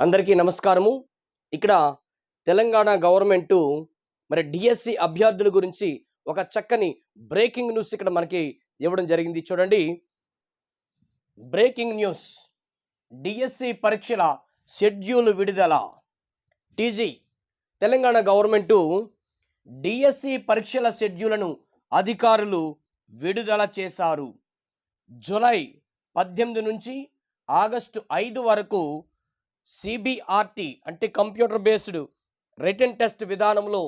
అందరికీ నమస్కారము. ఇక్కడ తెలంగాణ గవర్నమెంటు మరి డిఎస్సి అభ్యర్థుల గురించి ఒక చక్కని బ్రేకింగ్ న్యూస్ ఇక్కడ మనకి ఇవ్వడం జరిగింది. చూడండి. Breaking news. డిఎస్సి పరీక్షల షెడ్యూల్ విడుదల. టీజీ. తెలంగాణ గవర్నమెంటు డిఎస్సి పరీక్షల షెడ్యూలను అధికారులు విడుదల చేశారు. జూలై పద్దెనిమిది నుంచి ఆగస్టు ఐదు వరకు సిబిఆర్టీ అంటే కంప్యూటర్ బేస్డ్ రిటర్న్ టెస్ట్ విధానంలో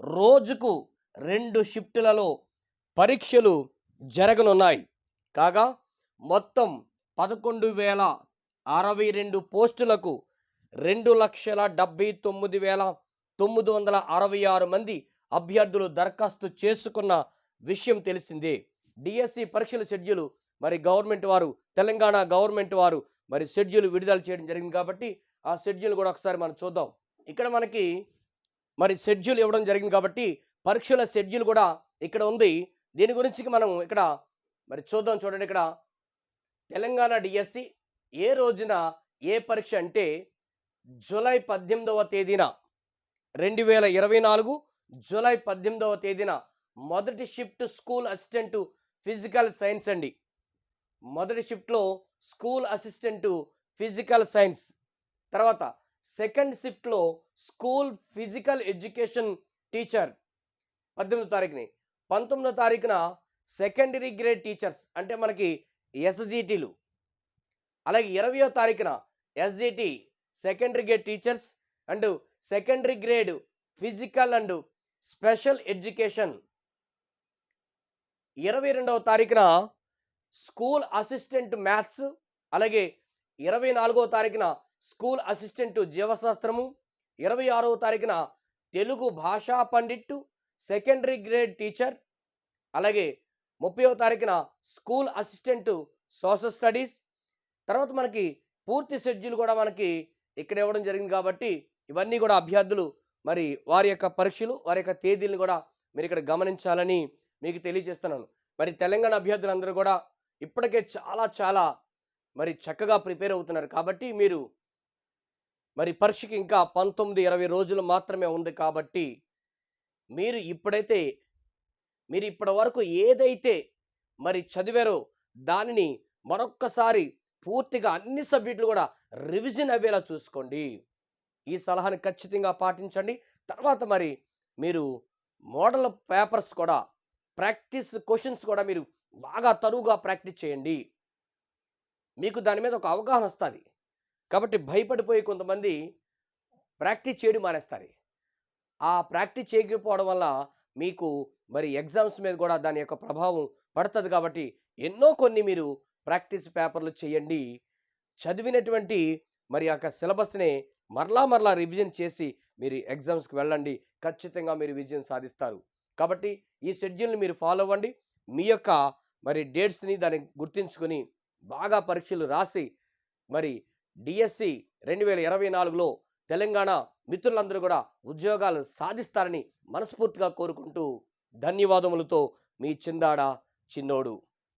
రోజుకు రెండు షిఫ్టులలో పరీక్షలు జరగనున్నాయి. కాగా మొత్తం పదకొండు వేల అరవై రెండు పోస్టులకు రెండు లక్షల డెబ్బై తొమ్మిది వేల తొమ్మిది వందల అరవై ఆరు మంది అభ్యర్థులు దరఖాస్తు చేసుకున్న విషయం తెలిసిందే. డిఎస్సి పరీక్షల షెడ్యూల్ మరి గవర్నమెంట్ వారు తెలంగాణ గవర్నమెంట్ వారు మరి షెడ్యూల్ విడుదల చేయడం జరిగింది కాబట్టి ఆ షెడ్యూల్ కూడా ఒకసారి మనం చూద్దాం. ఇక్కడ మనకి మరి షెడ్యూల్ ఇవ్వడం జరిగింది కాబట్టి పరీక్షల షెడ్యూల్ కూడా ఇక్కడ ఉంది. దీని గురించి మనం ఇక్కడ మరి చూద్దాం చూడండి ఇక్కడ. తెలంగాణ డిఎస్సి ఏ రోజున ఏ పరీక్ష అంటే జూలై పద్దెనిమిదవ తేదీన రెండు వేల ఇరవై నాలుగు జూలై పద్దెనిమిదవ తేదీన మొదటి shift school assistant physical science అండి. మొదటి షిఫ్ట్లో స్కూల్ అసిస్టెంట్ ఫిజికల్ సైన్స్. తర్వాత సెకండ్ షిఫ్ట్లో స్కూల్ ఫిజికల్ ఎడ్యుకేషన్ టీచర్. పద్దెనిమిదో తారీఖుని. పంతొమ్మిదో తారీఖున సెకండరీ గ్రేడ్ టీచర్స్ అంటే మనకి ఎస్జిటీలు. అలాగే ఇరవయో తారీఖున SGT secondary grade teachers and secondary grade physical and special education. ఇరవై రెండవ తారీఖున స్కూల్ అసిస్టెంట్ మ్యాథ్స్ అలాగే ఇరవై నాలుగో తారీఖున స్కూల్ అసిస్టెంట్ జీవశాస్త్రము ఇరవై ఆరవ తారీఖున తెలుగు భాషా పండిట్ సెకండరీ గ్రేడ్ టీచర్ అలాగే ముప్పైవ తారీఖున స్కూల్ అసిస్టెంట్ సోషల్ స్టడీస్. తర్వాత మనకి పూర్తి షెడ్యూల్ కూడా మనకి ఇక్కడ ఇవ్వడం జరిగింది కాబట్టి ఇవన్నీ కూడా అభ్యర్థులు మరి వారి యొక్క పరీక్షలు వారి యొక్క తేదీలను కూడా మీరు ఇక్కడ గమనించాలని మీకు తెలియజేస్తున్నాను. మరి తెలంగాణ అభ్యర్థులందరూ కూడా ఇప్పటికే చాలా చాలా మరి చక్కగా ప్రిపేర్ అవుతున్నారు. కాబట్టి మీరు మరి పరీక్షకి ఇంకా పంతొమ్మిది ఇరవై రోజులు మాత్రమే ఉంది కాబట్టి మీరు ఇప్పుడైతే మీరు ఇప్పటి వరకు ఏదైతే మరి చదివారో దానిని మరొక్కసారి పూర్తిగా అన్ని సబ్జెక్టులు కూడా రివిజన్ అయ్యేలా చూసుకోండి. ఈ సలహాను ఖచ్చితంగా పాటించండి. తర్వాత మరి మీరు మోడల్ పేపర్స్ కూడా ప్రాక్టీస్ క్వశ్చన్స్ కూడా మీరు బాగా తరువుగా ప్రాక్టీస్ చేయండి. మీకు దాని మీద ఒక అవగాహన వస్తుంది. కాబట్టి భయపడిపోయి కొంతమంది ప్రాక్టీస్ చేయడం మానేస్తారు. ఆ ప్రాక్టీస్ చేయకపోవడం వల్ల మీకు మరి ఎగ్జామ్స్ మీద కూడా దాని యొక్క ప్రభావం పడుతుంది కాబట్టి ఎన్నో కొన్ని మీరు ప్రాక్టీస్ పేపర్లు చేయండి. చదివినటువంటి మరి యొక్క సిలబస్ని మరలా మరలా రివిజన్ చేసి మీరు ఎగ్జామ్స్కి వెళ్ళండి. ఖచ్చితంగా మీరు విజయం సాధిస్తారు. కాబట్టి ఈ షెడ్యూల్ని మీరు ఫాలో అవ్వండి. మీ యొక్క మరి డేట్స్ని దాన్ని గుర్తించుకొని బాగా పరీక్షలు రాసి మరి డిఎస్సి రెండు వేల ఇరవై నాలుగులో తెలంగాణ మిత్రులందరూ కూడా ఉద్యోగాలు సాధిస్తారని మనస్ఫూర్తిగా కోరుకుంటూ ధన్యవాదములతో మీ చిందాడ చిన్నోడు.